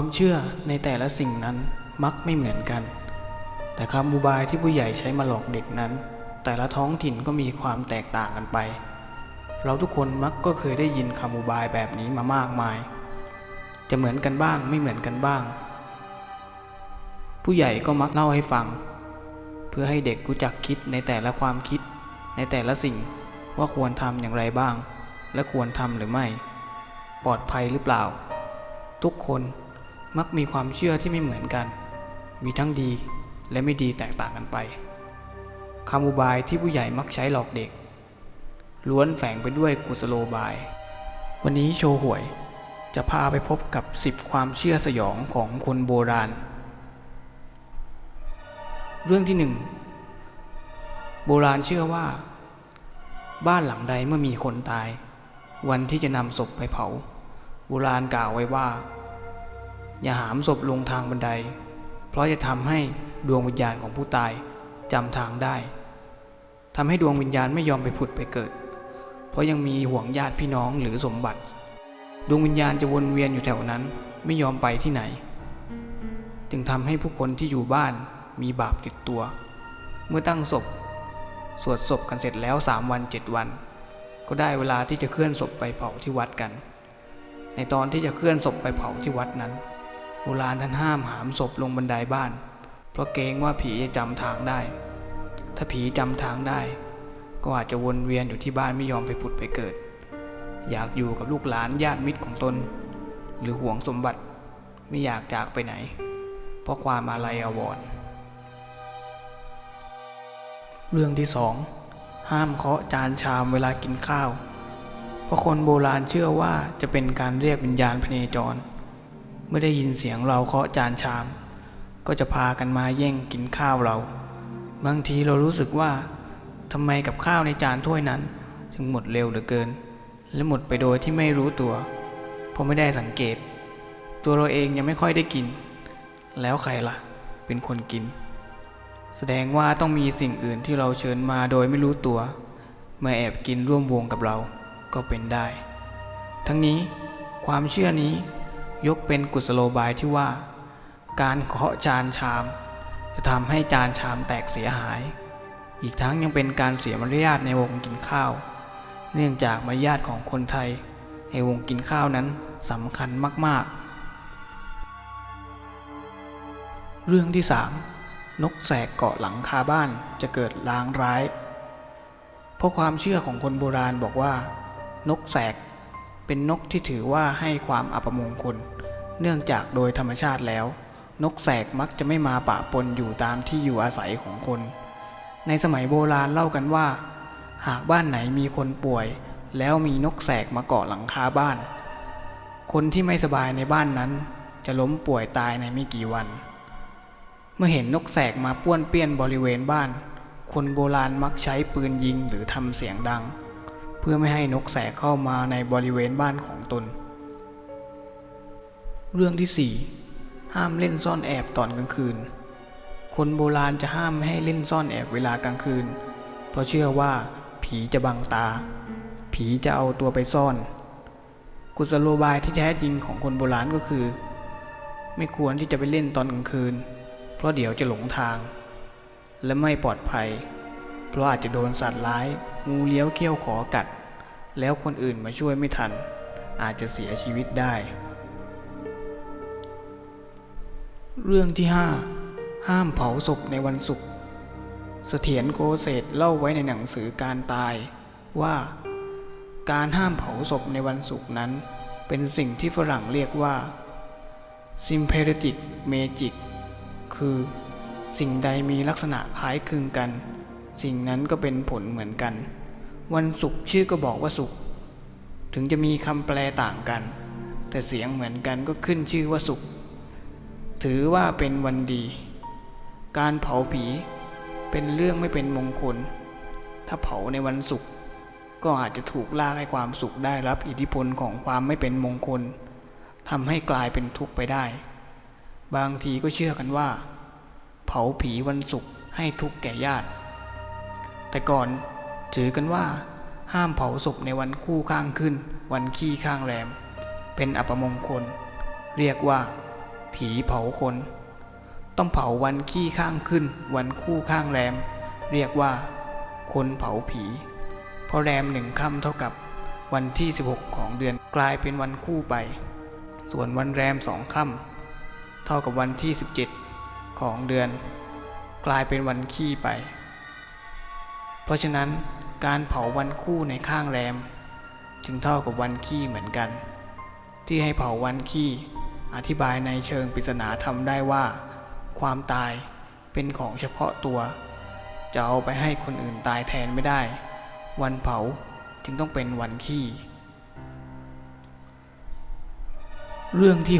ความเชื่อในแต่ละสิ่งนั้นมักไม่เหมือนกัน แต่คำอุบายที่ผู้ใหญ่ใช้มาหลอกเด็กนั้น แต่ละท้องถิ่นก็มีความแตกต่างกันไป เราทุกคนมักก็เคยได้ยินคำอุบายแบบนี้มามากมาย จะเหมือนกันบ้างไม่เหมือนกันบ้าง ผู้ใหญ่ก็มักเล่าให้ฟัง เพื่อให้เด็กรู้จักคิดในแต่ละความคิด ในแต่ละสิ่งว่าควรทำอย่างไรบ้าง และควรทำหรือไม่ ปลอดภัยหรือเปล่า ทุกคน มักมีความเชื่อที่ไม่เหมือนกัน มีทั้งดีและไม่ดีแตกต่างกันไปคำอุบายที่ผู้ใหญ่มักใช้หลอกเด็ก ล้วนแฝงไปด้วยกุศโลบาย วันนี้โชว์หวย จะพาไปพบกับ10ความเชื่อสยองของคนโบราณ เรื่องที่หนึ่งโบราณเชื่อว่า บ้านหลังใดเมื่อมีคนตาย วันที่จะนำศพไปเผา โบราณกล่าวไว้ว่า อย่าหามศพลงทางบันได เพราะจะทำให้ดวงวิญญาณของผู้ตายจำทางได้ทำให้ดวงวิญญาณไม่ยอมไปผุดไปเกิด เพราะยังมีห่วงญาติพี่น้องหรือสมบัติ ดวงวิญญาณจะวนเวียนอยู่แถวนั้นไม่ยอมไปที่ไหน จึงทำให้ผู้คนที่อยู่บ้านมีบาปติดตัว เมื่อตั้งศพ สวดศพกันเสร็จแล้วสามวันเจ็ดวัน ก็ได้เวลาที่จะเคลื่อนศพไปเผาที่วัดกัน ในตอนที่จะเคลื่อนศพไปเผาที่วัดนั้น โบราณท่านห้ามหามศพลงบันไดบ้าน เพราะเกรงว่าผีจะจำทางได้ ถ้าผีจำทางได้ ก็อาจจะวนเวียนอยู่ที่บ้านไม่ยอมไปผุดไปเกิด อยากอยู่กับลูกหลานญาติมิตรของตน หรือห่วงสมบัติไม่อยากจากไปไหน เพราะความอาลัยอาวรณ์เรื่องที่สองห้ามเคาะจานชามเวลากินข้าว เพราะคนโบราณเชื่อว่าจะเป็นการเรียกวิญญาณพเนจร เมื่อได้ยินเสียงเราเคาะจานชาม ก็จะพากันมาแย่งกินข้าวเรา บางทีเรารู้สึกว่าทำไมกับข้าวในจานถ้วยนั้น จึงหมดเร็วเหลือเกิน และหมดไปโดยที่ไม่รู้ตัว เพราะไม่ได้สังเกต ตัวเราเองยังไม่ค่อยได้กิน แล้วใครล่ะ เป็นคนกิน แสดงว่าต้องมีสิ่งอื่นที่เราเชิญมาโดยไม่รู้ตัวมาแอบกินร่วมวงกับเราก็เป็นได้ ทั้งนี้ความเชื่อนี้ ยกเป็นกุศโลบายที่ว่า การเคาะจานชาม จะทำให้จานชามแตกเสียหาย อีกทั้งยังเป็นการเสียมารยาทในวงกินข้าว เนื่องจากมารยาทของคนไทย ในวงกินข้าวนั้นสำคัญมาก ๆ เรื่องที่ 3 นกแสกเกาะหลังคาบ้านจะเกิดลางร้าย เพราะความเชื่อของคนโบราณบอกว่า นกแสก เป็นนกที่ถือว่าให้ความอัปมงคล เนื่องจากโดยธรรมชาติแล้ว นกแสกมักจะไม่มาปะปนอยู่ตามที่อยู่อาศัยของคน ในสมัยโบราณเล่ากันว่า หากบ้านไหนมีคนป่วย แล้วมีนกแสกมาเกาะหลังคาบ้าน คนที่ไม่สบายในบ้านนั้น จะล้มป่วยตายในไม่กี่วัน เมื่อเห็นนกแสกมาป้วนเปี้ยนบริเวณบ้าน คนโบราณมักใช้ปืนยิงหรือทำเสียงดัง เพื่อไม่ให้นกแสกเข้ามาในบริเวณบ้านของตน เรื่องที่ 4 ห้ามเล่นซ่อนแอบตอนกลางคืน คนโบราณจะห้ามให้เล่นซ่อนแอบเวลากลางคืน เพราะเชื่อว่า ผีจะบังตา ผีจะเอาตัวไปซ่อน กุศโลบายที่แท้จริงของคนโบราณก็คือ ไม่ควรที่จะไปเล่นตอนกลางคืน เพราะเดี๋ยวจะหลงทาง และไม่ปลอดภัย เพราะอาจจะโดนสัตว์ร้าย งูเลี้ยวเขี้ยวขอกัด แล้วคนอื่นมาช่วยไม่ทัน อาจจะเสียชีวิตได้ เรื่องที่ 5 ห้ามเผาศพในวันศุกร์เสถียรโกเศษเล่าไว้ในหนังสือการตายว่า การห้ามเผาศพในวันศุกร์นั้น เป็นสิ่งที่ฝรั่งเรียกว่า sympathetic magic คือสิ่งใดมีลักษณะคล้ายคลึงกัน สิ่งนั้นก็เป็นผลเหมือนกัน วันศุกร์ชื่อก็บอกว่าศุกร์ถึงจะมีคำแปลต่างกัน แต่เสียงเหมือนกันก็ขึ้นชื่อว่าศุกร์ถือว่าเป็นวันดี การเผาผีเป็นเรื่องไม่เป็นมงคล ถ้าเผาในวันศุกร์ก็อาจจะถูกลากให้ความสุขได้รับอิทธิพลของความไม่เป็นมงคลทำให้กลายเป็นทุกข์ไปได้ บางทีก็เชื่อกันว่า เผาผีวันศุกร์ให้ทุกข์แก่ญาติ แต่ก่อนถือกันว่า ห้ามเผาศพในวันคู่ข้างขึ้น วันขี้ข้างแรม เป็นอัปมงคล เรียกว่า ผีเผาคน ต้องเผาวันขี้ข้างขึ้น วันคู่ข้างแรม เรียกว่า คนเผาผี เพราะแรมหนึ่งค่ำเท่ากับวันที่ 16 ของเดือนกลายเป็นวันคู่ไป ส่วนวันแรมสองค่ำเท่ากับวันที่ 17 ของเดือน กลายเป็นวันขี้ไป เพราะฉะนั้นการเผาวันคู่ในข้างแรม จึงเท่ากับวันขี้เหมือนกัน ที่ให้เผาวันขี้อธิบายในเชิงปริศนาธรรมได้ว่า ความตายเป็นของเฉพาะตัว จะเอาไปให้คนอื่นตายแทนไม่ได้ วันเผาจึงต้องเป็นวันขี้ เรื่องที่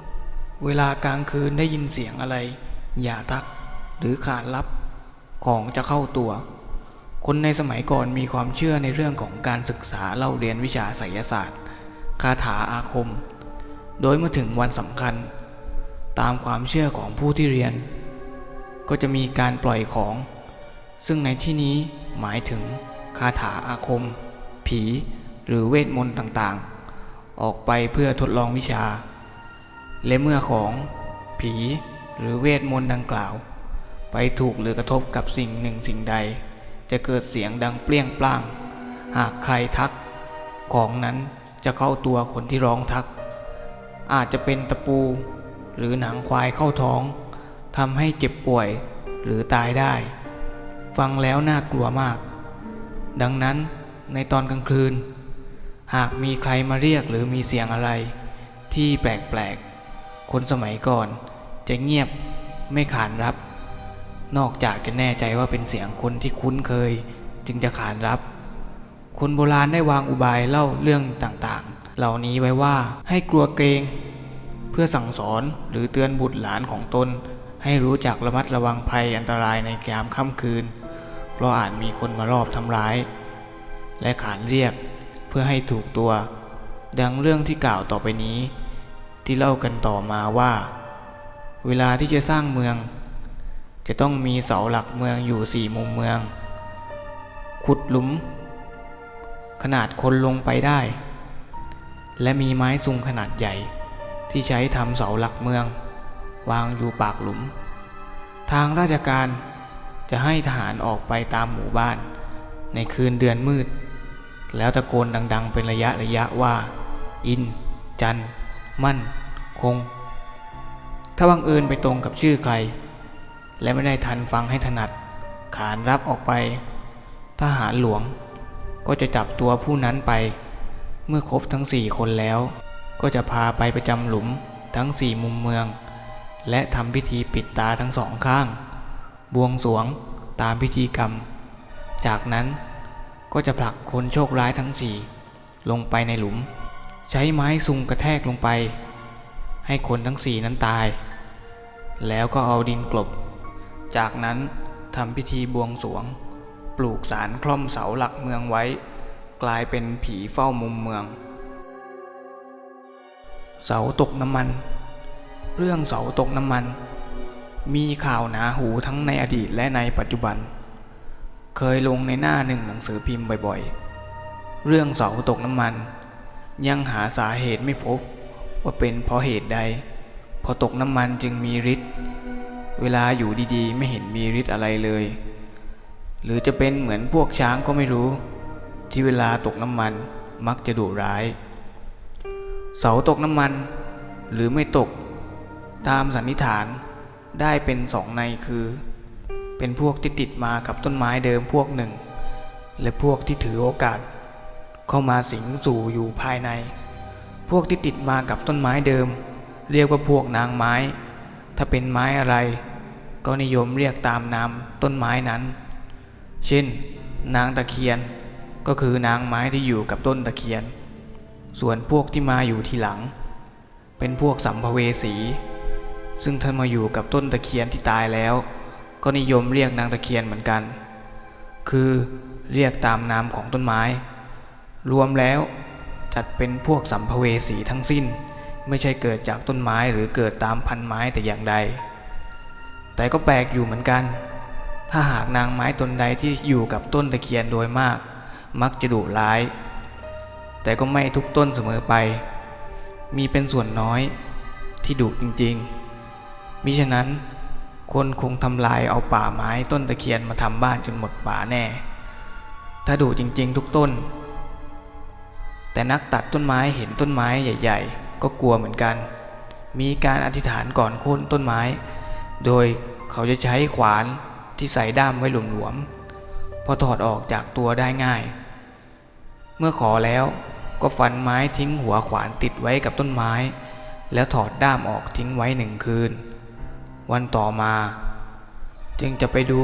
6 เวลากลางคืนได้ยินเสียงอะไร อย่าทักหรือขานรับของจะเข้าตัว คนในสมัยก่อนมีความเชื่อในเรื่องของการศึกษาเล่าเรียนวิชาไสยศาสตร์ คาถาอาคม โดยเมื่อถึงวันสำคัญ ตามความเชื่อของผู้ที่เรียน ก็จะมีการปล่อยของ ซึ่งในที่นี้หมายถึงคาถาอาคม ผี หรือเวทมนต์ต่างๆ ออกไปเพื่อทดลองวิชา และเมื่อของ ผี หรือเวทมนต์ดังกล่าว ไปถูกหรือกระทบกับสิ่งหนึ่งสิ่งใด จะเกิดเสียงดังเปรี้ยงปร้าง หากใครทัก ของนั้นจะเข้าตัวคนที่ร้องทัก อาจจะเป็นตะปู หรือหนังควายเข้าท้องทำให้เจ็บป่วยหรือตายได้ ฟังแล้วน่ากลัวมาก ดังนั้นในตอนกลางคืน หากมีใครมาเรียกหรือมีเสียงอะไร ที่แปลกๆ คนสมัยก่อนจะเงียบไม่ขานรับ นอกจากจะแน่ใจว่าเป็นเสียงคนที่คุ้นเคย จึงจะขานรับ คนโบราณได้วางอุบายเล่าเรื่องต่างๆ เหล่านี้ไว้ว่าให้กลัวเกรง เพื่อสั่งสอนหรือเตือนบุตรหลานของตน ให้รู้จักระมัดระวังภัยอันตรายในยามค่ำคืน เพราะอาจมีคนมารอบทำร้าย และขานเรียกเพื่อให้ถูกตัว ดังเรื่องที่กล่าวต่อไปนี้ ที่เล่ากันต่อมาว่า เวลาที่จะสร้างเมือง จะต้องมีเสาหลักเมืองอยู่สี่มุมเมือง ขุดหลุม ขนาดคนลงไปได้ และมีไม้ซุงขนาดใหญ่ ที่ใช้ทำเสาหลักเมือง วางอยู่ปากหลุม ทางราชการจะให้ทหารออกไปตามหมู่บ้าน ในคืนเดือนมืด แล้วตะโกนดัง ๆ เป็นระยะระยะว่า อิน จัน มั่น คง ถ้าบังเอิญไปตรงกับชื่อใคร และไม่ได้ทันฟังให้ถนัด ขานรับออกไป ทหารหลวง ก็จะจับตัวผู้นั้นไป เมื่อครบทั้งสี่คนแล้ว ก็จะพาไปประจำหลุมทั้งสี่มุมเมือง และทำพิธีปิดตาทั้งสองข้าง บวงสรวงตามพิธีกรรม จากนั้นก็จะผลักคนโชคร้ายทั้งสี่ลงไปในหลุม ใช้ไม้ซุงกระแทกลงไป ให้คนทั้งสี่นั้นตาย แล้วก็เอาดินกลบ จากนั้นทำพิธีบวงสวง ปลูกสารคล่อมเสาหลักเมืองไว้ กลายเป็นผีเฝ้ามุมเมือง เสาตกน้ำมัน เรื่องเสาตกน้ำมัน มีข่าวหนาหูทั้งในอดีตและในปัจจุบัน เคยลงในหน้าหนึ่งหนังสือพิมพ์บ่อยๆ เรื่องเสาตกน้ำมัน ยังหาสาเหตุไม่พบว่าเป็นเพราะเหตุใด พอตกน้ำมันจึงมีฤทธิ์ เวลาอยู่ดีๆ ไม่เห็นมีฤทธิ์อะไรเลย หรือจะเป็นเหมือนพวกช้างก็ไม่รู้ ที่เวลาตกน้ำมันมักจะดุร้าย เสาตกน้ำมันหรือไม่ตก ตามสันนิษฐานได้เป็นสองในคือ เป็นพวกที่ติดมากับต้นไม้เดิมพวกหนึ่ง และพวกที่ถือโอกาส เข้ามาสิงสู่อยู่ภายใน พวกที่ติดมากับต้นไม้เดิม เรียกว่าพวกนางไม้ ถ้าเป็นไม้อะไร ก็นิยมเรียกตามนามต้นไม้นั้น เช่น นางตะเคียน ก็คือนางไม้ที่อยู่กับต้นตะเคียน ส่วนพวกที่มาอยู่ทีหลัง เป็นพวกสัมภเวสี ซึ่งท่านมาอยู่กับต้นตะเคียนที่ตายแล้ว ก็นิยมเรียกนางตะเคียนเหมือนกัน คือเรียกตามนามของต้นไม้ รวมแล้วจัดเป็นพวกสัมภเวสีทั้งสิ้น ไม่ใช่เกิดจากต้นไม้หรือเกิดตามพันไม้แต่อย่างใด แต่ก็แปลกอยู่เหมือนกัน ถ้าหากนางไม้ตนใดที่อยู่กับต้นตะเคียนโดยมาก มักจะดุร้าย แต่ก็ไม่ทุกต้นเสมอไป มีเป็นส่วนน้อยที่ดุจริงๆ มิฉะนั้นคนคงทำลายเอาป่าไม้ต้นตะเคียนมาทำบ้านจนหมดป่าแน่ ถ้าดุจริงๆ ทุกต้น แต่นักตัดต้นไม้เห็นต้นไม้ใหญ่ ๆ ก็กลัวเหมือนกัน มีการอธิษฐานก่อนโค่นต้นไม้ โดยเขาจะใช้ขวานที่ใส่ด้ามไว้หลวมๆพอถอดออกจากตัวได้ง่าย เมื่อขอแล้วก็ฟันไม้ทิ้งหัวขวานติดไว้กับต้นไม้ แล้วถอดด้ามออกทิ้งไว้หนึ่งคืน วันต่อมา จึงจะไปดู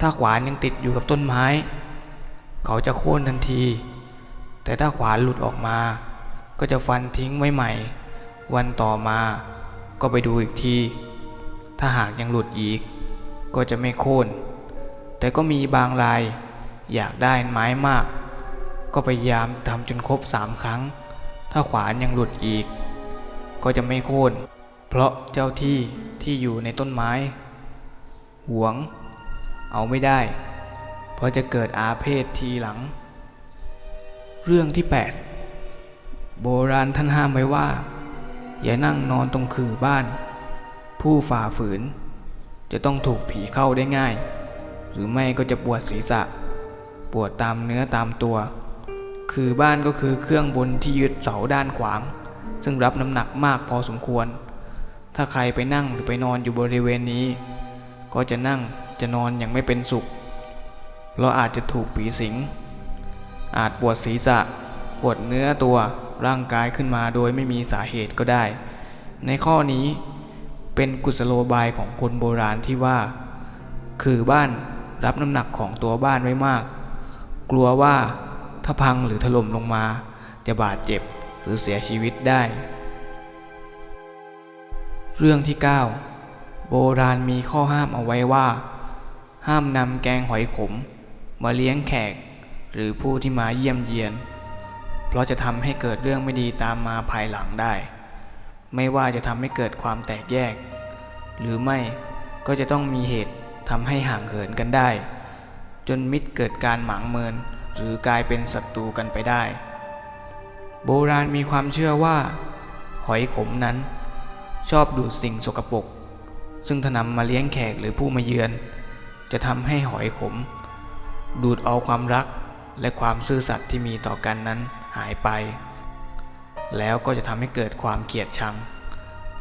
ถ้าขวานยังติดอยู่กับต้นไม้ เขาจะโค่นทันที แต่ถ้าขวานหลุดออกมา ก็จะฟันทิ้งไว้ใหม่ วันต่อมาก็ไปดูอีกที ถ้าหากยังหลุดอีก ก็จะไม่โค่น แต่ก็มีบางรายอยากได้ไม้มาก ก็พยายามทำจนครบสามครั้ง ถ้าขวานยังหลุดอีก ก็จะไม่โค่น เพราะเจ้าที่ที่อยู่ในต้นไม้ หวง เอาไม่ได้ เพราะจะเกิดอาเพศทีหลัง เรื่องที่ 8 โบราณท่านห้ามไว้ว่า อย่านั่งนอนตรงคือบ้าน ผู้ฝ่าฝืน จะต้องถูกผีเข้าได้ง่าย หรือไม่ก็จะปวดศีรษะ ปวดตามเนื้อตามตัว คือบ้านก็คือเครื่องบนที่ยึดเสาด้านขวาง ซึ่งรับน้ำหนักมากพอสมควร ถ้าใครไปนั่งหรือไปนอนอยู่บริเวณนี้ ก็จะนั่งจะนอนอย่างไม่เป็นสุข เราอาจจะถูกผีสิงอาจปวดศีรษะ ปวดเนื้อตัว ร่างกายขึ้นมาโดยไม่มีสาเหตุก็ได้ ในข้อนี้เป็นกุศโลบายของคนโบราณที่ว่า คือบ้านรับน้ำหนักของตัวบ้านไว้มาก กลัวว่าถ้าพังหรือถล่มลงมา จะบาดเจ็บหรือเสียชีวิตได้ เรื่องที่ 9 โบราณมีข้อห้ามเอาไว้ว่า ห้ามนำแกงหอยขม มาเลี้ยงแขก หรือผู้ที่มาเยี่ยมเยียน เพราะจะทำให้เกิดเรื่องไม่ดีตามมาภายหลังได้ ไม่ว่าจะทำให้เกิดความแตกแยก หรือไม่ก็จะต้องมีเหตุทำให้ห่างเหินกันได้ จนมิตรเกิดการหมางเมิน หรือกลายเป็นศัตรูกันไปได้ โบราณมีความเชื่อว่า หอยขมนั้น ชอบดูดสิ่งสกปรกซึ่งถ้านำมาเลี้ยงแขกหรือผู้มาเยือน จะทำให้หอยขม ดูดเอาความรักและความซื่อสัตย์ที่มีต่อกันนั้น หายไป แล้วก็จะทำให้เกิดความเกลียดชัง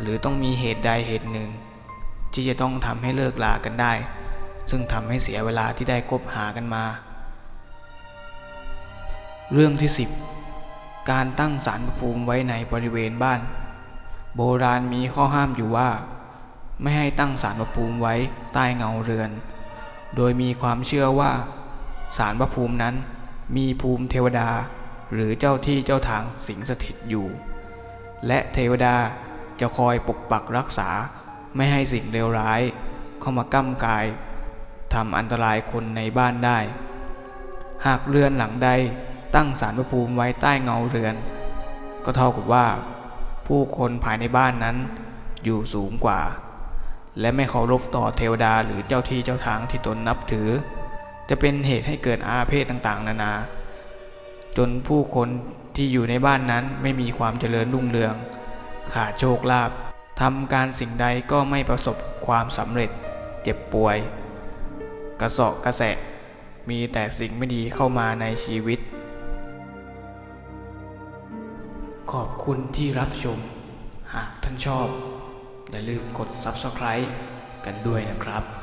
หรือต้องมีเหตุใดเหตุหนึ่ง ที่จะต้องทำให้เลิกลากันได้ ซึ่งทำให้เสียเวลาที่ได้คบหากันมา เรื่องที่ 10 การตั้งศาระภูมิไว้ในบริเวณบ้าน โบราณมีข้อห้ามอยู่ว่า ไม่ให้ตั้งศาลพระภูมิไว้ใต้เงาเรือน โดยมีความเชื่อว่าศาลพระภูมินั้นมีภูมิเทวดา หรือเจ้าที่เจ้าทางสิงสถิตอยู่ และเทวดาจะคอยปกปักรักษาไม่ให้สิ่งเลวร้าย เข้ามาก้ำกายทำอันตรายคนในบ้านได้ หากเรือนหลังใดตั้งศาลพระภูมิไว้ใต้เงาเรือน ก็เท่ากับว่า ผู้คนภายในบ้านนั้นอยู่สูงกว่า และไม่เคารพต่อเทวดาหรือเจ้าที่เจ้าทางที่ตนนับถือ จะเป็นเหตุให้เกิดอาเพศต่างๆ นานา จนผู้คนที่อยู่ในบ้านนั้นไม่มีความเจริญรุ่งเรือง ขาดโชคลาภทำการสิ่งใดก็ไม่ประสบความสำเร็จ เจ็บป่วย กระสอบกระแสะ มีแต่สิ่งไม่ดีเข้ามาในชีวิต ขอบคุณที่รับชม หากท่านชอบ อย่าลืมกด Subscribe กันด้วยนะครับ